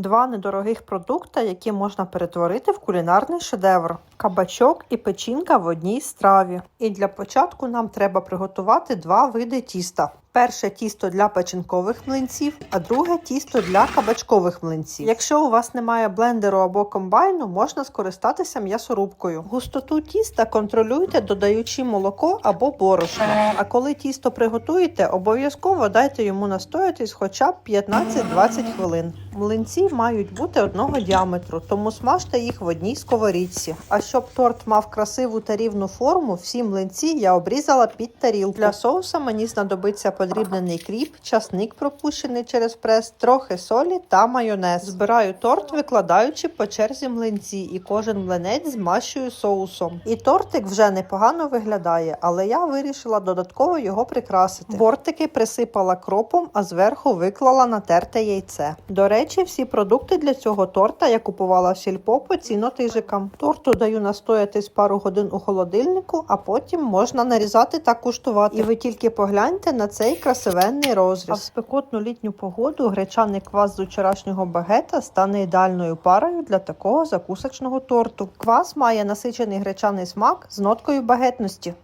Два недорогих продукти, які можна перетворити в кулінарний шедевр: кабачок і печінка в одній страві. І для початку нам треба приготувати два види тіста. Перше тісто для печінкових млинців, а друге тісто для кабачкових млинців. Якщо у вас немає блендеру або комбайну, можна скористатися м'ясорубкою. Густоту тіста контролюйте, додаючи молоко або борошно. А коли тісто приготуєте, обов'язково дайте йому настоятись хоча б 15-20 хвилин. Млинці мають бути одного діаметру, тому смажте їх в одній сковорідці. А щоб торт мав красиву та рівну форму, всі млинці я обрізала під тарілку. Для соуса мені знадобиться подрібнений кріп, часник пропущений через прес, трохи солі та майонез. Збираю торт, викладаючи по черзі млинці, і кожен млинець змащую соусом. І тортик вже непогано виглядає, але я вирішила додатково його прикрасити. Бортики присипала кропом, а зверху виклала натерте яйце. До речі, всі продукти для цього торта я купувала в сільпо по цінотижикам. Торту даю настоятись пару годин у холодильнику, а потім можна нарізати та куштувати. І ви тільки погляньте на цей красивенний розріз. А в спекотну літню погоду гречаний квас з вчорашнього багета стане ідеальною парою для такого закусочного торту. Квас має насичений гречаний смак з ноткою багетності.